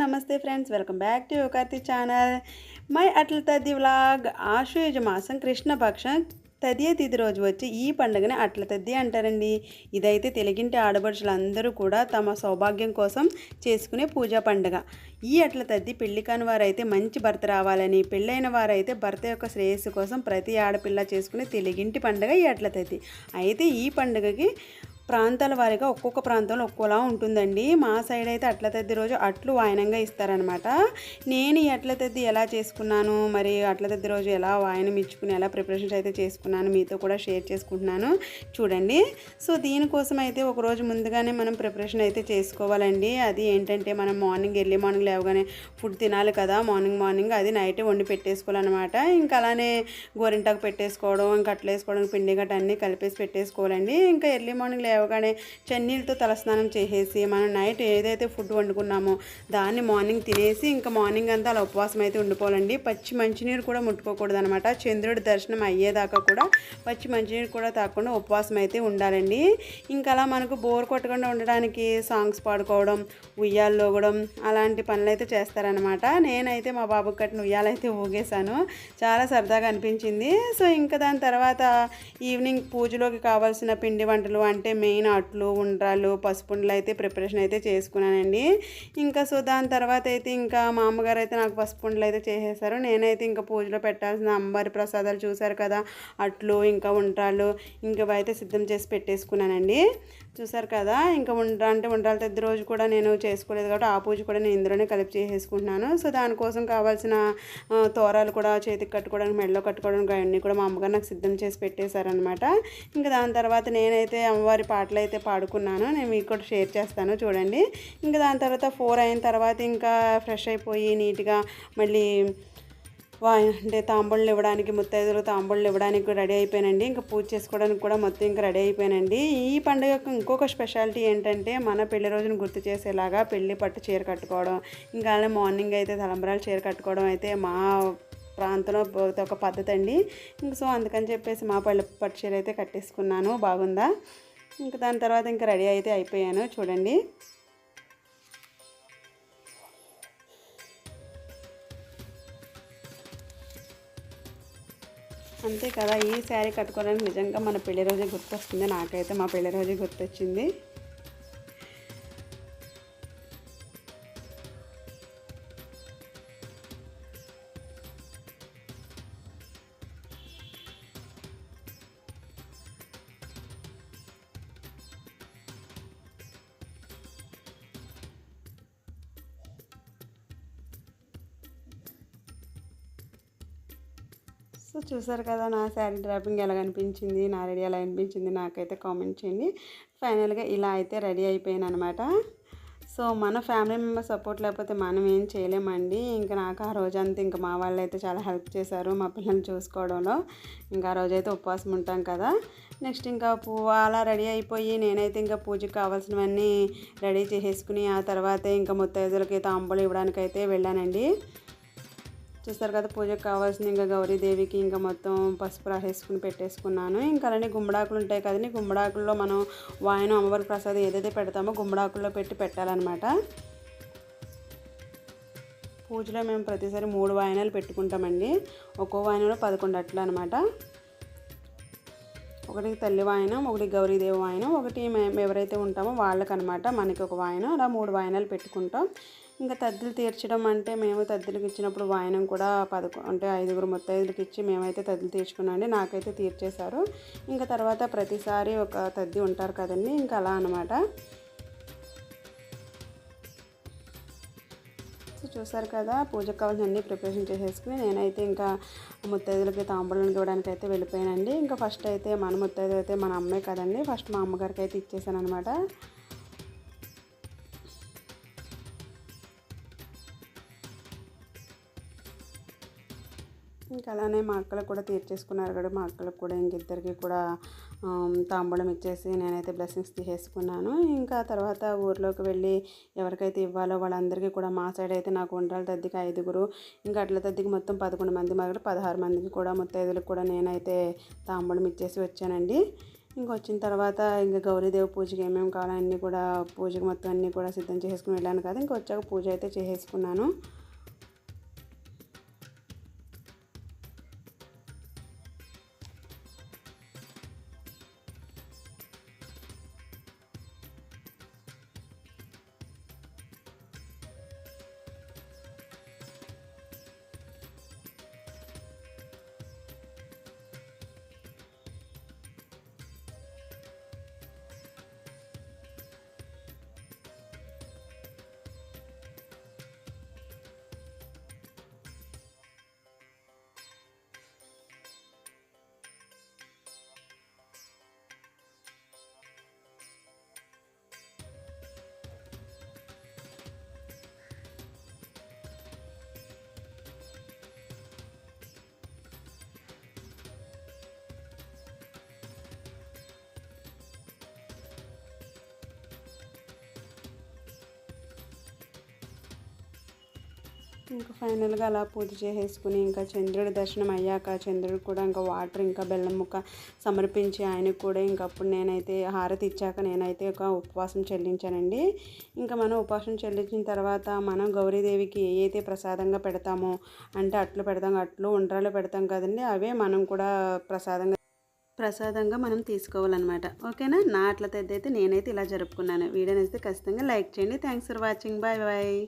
నమస్తే friends welcome back to Yuvakarthi channel. My Atla Taddi vlog ఆశ్వయుజ మాసం కృష్ణపక్షం తదియ తిథి రోజు వచ్చి ఈ పండుగని అట్ల తద్ది అంటారండి. ఇదైతే తెలుగింటి ఆడపడుచులందరూ కూడా తమ సౌభాగ్యం కోసం చేసుకునే పూజా పండుగ. ఈ అట్ల తద్ది పెళ్ళి కాని వారైతే మంచి భర్త రావాలని పెళ్ళైన వారైతే భర్త యొక్క శ్రేయస్సు కోసం ప్రతి ఆడపిల్ల చేసుకునే తెలుగింటి పండుగ ఈ అట్ల తద్ది అయితే ఈ పండుగకి ప్రాంతాల వారీగా ఒక్కొక్క ప్రాంతంలో ఒక్కోలా ఉంటుందండి. మా సైడ్ అయితే అట్ల తద్ది రోజు అట్లు వాయనంగా ఇస్తారనమాట. నేను ఈ అట్ల తద్ది ఎలా చేసుకున్నాను మరి అట్ల తద్ది రోజు ఎలా వాయనం ఇచ్చుకుని ఎలా ప్రిపరేషన్స్ అయితే చేసుకున్నాను మీతో కూడా షేర్ చేసుకుంటున్నాను చూడండి. సో దీనికోసం అయితే ఒక రోజు ముందుగానే మనం ప్రిపరేషన్ అయితే చేసుకోవాలండి. అది ఏంటంటే మనం మార్నింగ్ ఎర్లీ మార్నింగ్ లేవగానే ఫుడ్ తినాలి కదా మార్నింగ్ మార్నింగ్ అది నైట్ వండి పెట్టేసుకోవాలన్నమాట. ఇంకా అలానే గోరింటాకు పెట్టేసుకోవడం ఇంకా అట్లేసుకోవడం పిండి గట్ట అన్నీ కలిపేసి పెట్టేసుకోవాలండి. ఇంకా ఎర్లీ మార్నింగ్ లేవగానే చన్నీళ్ళతో తలస్నానం చేసేసి మనం నైట్ ఏదైతే ఫుడ్ వండుకున్నామో దాన్ని మార్నింగ్ తినేసి ఇంకా మార్నింగ్ అంతా అలా ఉపవాసం అయితే ఉండిపోవాలండి. పచ్చి మంచినీరు కూడా ముట్టుకోకూడదు అనమాట చంద్రుడి దర్శనం అయ్యేదాకా కూడా పచ్చి మంచినీరు కూడా తాకుండా ఉపవాసం అయితే ఉండాలండి. ఇంకా అలా మనకు బోర్ కొట్టకుండా ఉండడానికి సాంగ్స్ పాడుకోవడం ఉయ్యాల్లో కూడా అలాంటి పనులు అయితే చేస్తారనమాట నేనైతే మా బాబుకి కట్టిన ఉయ్యాలైతే ఊగేశాను. చాలా సరదాగా అనిపించింది. సో ఇంకా దాని తర్వాత ఈవినింగ్ పూజలోకి కావాల్సిన పిండి వంటలు అంటే మెయిన్ అట్లు ఉండ్రాలు పసుపుండలు అయితే ప్రిపరేషన్ అయితే చేసుకున్నానండి. ఇంకా సో దాని తర్వాత అయితే ఇంకా మా అమ్మగారు అయితే నాకు పసుపుండలు అయితే చేసేసారు. నేనైతే ఇంకా పూజలో పెట్టాల్సిన అమ్మవారి ప్రసాదాలు చూశారు కదా అట్లు ఇంకా ఉండ్రాలు ఇంకా అయితే సిద్ధం చేసి పెట్టేసుకున్నానండి. చూసారు కదా? ఇంకా ఉండ అంటే ఉండాలి తెద్ది రోజు కూడా నేను చేసుకోలేదు కాబట్టి ఆ పూజ కూడా నేను ఇందులోనే కలిపి చేసేసుకుంటున్నాను. సో దానికోసం కావాల్సిన తోరాలు కూడా చేతికి కట్టుకోవడానికి మెడలో కట్టుకోవడానికి అవన్నీ కూడా మా అమ్మగారు నాకు సిద్ధం చేసి పెట్టేశారనమాట ఇంకా దాని తర్వాత నేనైతే అమ్మవారి పాటలు అయితే పాడుకున్నాను. నేను మీకు కూడా షేర్ చేస్తాను చూడండి. ఇంకా దాని తర్వాత ఫోర్ అయిన తర్వాత ఇంకా ఫ్రెష్ అయిపోయి నీట్గా మళ్ళీ అంటే తాంబూళ్ళు ఇవ్వడానికి ముత్తైదులు తాంబూళ్ళు ఇవ్వడానికి రెడీ అయిపోయానండి. ఇంకా పూజ చేసుకోవడానికి కూడా మొత్తం ఇంకా రెడీ అయిపోయానండి. ఈ పండుగ ఇంకొక స్పెషాలిటీ ఏంటంటే మన పెళ్ళి రోజును గుర్తు చేసేలాగా పెళ్ళి పట్టు చీర కట్టుకోవడం. ఇంకా అలానే మార్నింగ్ అయితే తలంబరాలు చీర కట్టుకోవడం అయితే మా ప్రాంతంలో ఒక పద్ధతి అండి. ఇంక సో అందుకని చెప్పేసి మా పళ్ళు పట్టు చీర అయితే కట్టేసుకున్నాను. బాగుందా? ఇంకా దాని తర్వాత ఇంకా రెడీ అయితే అయిపోయాను. చూడండి. అంతే కదా ఈ శారీ కట్టుకోవడానికి నిజంగా మన పెళ్ళి రోజే గుర్తొస్తుంది. నాకైతే మా పెళ్ళి రోజే గుర్తొచ్చింది. సో చూసారు కదా నా శారీ డ్రాపింగ్ ఎలా అనిపించింది నా రెడీ ఎలా అనిపించింది నాకైతే కామెంట్ చేయండి. ఫైనల్గా ఇలా అయితే రెడీ అయిపోయాను అనమాట సో మన ఫ్యామిలీ మెంబర్ సపోర్ట్ లేకపోతే మనం ఏం చేయలేమండి. ఇంకా నాకు ఆ రోజంతా ఇంకా మా వాళ్ళు అయితే చాలా హెల్ప్ చేశారు మా పిల్లల్ని చూసుకోవడంలో. ఇంకా ఆ రోజైతే ఉపవాసం ఉంటాం కదా. నెక్స్ట్ ఇంకా పువ్వు అలా రెడీ అయిపోయి నేనైతే ఇంకా పూజకు కావాల్సినవన్నీ రెడీ చేసేసుకుని ఆ తర్వాత ఇంకా ముత్తైదులకి తాంబూలు ఇవ్వడానికైతే వెళ్ళానండి. చూస్తారు కదా పూజకు కావాల్సిన ఇంకా గౌరీదేవికి ఇంకా మొత్తం పసుపు రాసేసుకుని పెట్టేసుకున్నాను. ఇంకా అలానే గుమ్మడాకులు ఉంటాయి కదండి గుమ్మడాకుల్లో మనం వాయనం అమ్మవారి ప్రసాదం ఏదైతే పెడతామో గుమ్మడాకుల్లో పెట్టి పెట్టాలన్నమాట. పూజలో మేము ప్రతిసారి మూడు వాయనాలు పెట్టుకుంటామండి. ఒక్కో వాయనంలో పదకొండు అట్ల అనమాట ఒకటి తల్లి వాయనం ఒకటి గౌరీదేవి వాయనం ఒకటి మేము ఎవరైతే ఉంటామో వాళ్ళకనమాట మనకి ఒక వాయనం. అలా మూడు వాయనాలు పెట్టుకుంటాం. ఇంకా తద్దులు తీర్చడం అంటే మేము తద్దులకు ఇచ్చినప్పుడు వాయనం కూడా పదకొ అంటే ఐదుగురు ముత్తైదులకు ఇచ్చి మేమైతే తద్దులు తీర్చుకున్నాండి నాకైతే తీర్చేశారు. ఇంకా తర్వాత ప్రతిసారి ఒక తద్ది ఉంటారు కదండి ఇంకా అలా అనమాట చూసారు కదా పూజకు కావాల్సిన అన్ని ప్రిపరేషన్ చేసేసుకుని నేనైతే ఇంకా ముత్తైదులకి తాంబూలం ఇవ్వడానికి అయితే వెళ్ళిపోయానండి. ఇంకా ఫస్ట్ అయితే మన ముత్తైదు అయితే మన అమ్మాయి కదండి ఫస్ట్ మా అమ్మగారికి అయితే ఇచ్చేసాను అనమాట ఇంకా అలానే మా అక్కలకు కూడా తీర్చేసుకున్నారు కదా మా అక్కలకు కూడా ఇంకిద్దరికి కూడా తాంబూలం ఇచ్చేసి నేనైతే బ్లెస్సింగ్స్ తీసేసుకున్నాను. ఇంకా తర్వాత ఊర్లోకి వెళ్ళి ఎవరికైతే ఇవ్వాలో వాళ్ళందరికీ కూడా మా సైడ్ అయితే నాకు ఉండాలి తద్దికి ఐదుగురు ఇంకా అట్ల తద్దికి మొత్తం పదకొండు మంది మరి పదహారు మందికి కూడా ముత్తైదులకు కూడా నేనైతే తాంబూలం ఇచ్చేసి వచ్చానండి. ఇంకా వచ్చిన తర్వాత ఇంకా గౌరీదేవి పూజకి ఏమేమి కావాలో అన్నీ కూడా పూజకి మొత్తం అన్నీ కూడా సిద్ధం చేసుకుని వెళ్ళాను కదా ఇంకొచ్చాక పూజ అయితే చేసేసుకున్నాను. ఇంకా ఫైనల్గా అలా పూజ చేసేసుకుని ఇంకా చంద్రుడి దర్శనం అయ్యాక చంద్రుడు కూడా ఇంకా వాటర్ ఇంకా బెల్లం ముక్క సమర్పించి ఆయనకు కూడా ఇంకా అప్పుడు నేనైతే హారతి ఇచ్చాక నేనైతే ఒక ఉపవాసం చెల్లించానండి. ఇంకా మనం ఉపవాసం చెల్లించిన తర్వాత మనం గౌరీదేవికి ఏ ప్రసాదంగా పెడతామో అంటే అట్లు పెడతాం అట్లు ఉండ్రాలు పెడతాం కదండి అవే మనం కూడా ప్రసాదంగా ప్రసాదంగా మనం తీసుకోవాలన్నమాట. ఓకేనా? నా అట్ల అయితే నేనైతే ఇలా జరుపుకున్నాను. వీడియో నచ్చితే ఖచ్చితంగా లైక్ చేయండి. Thanks for watching. Bye bye.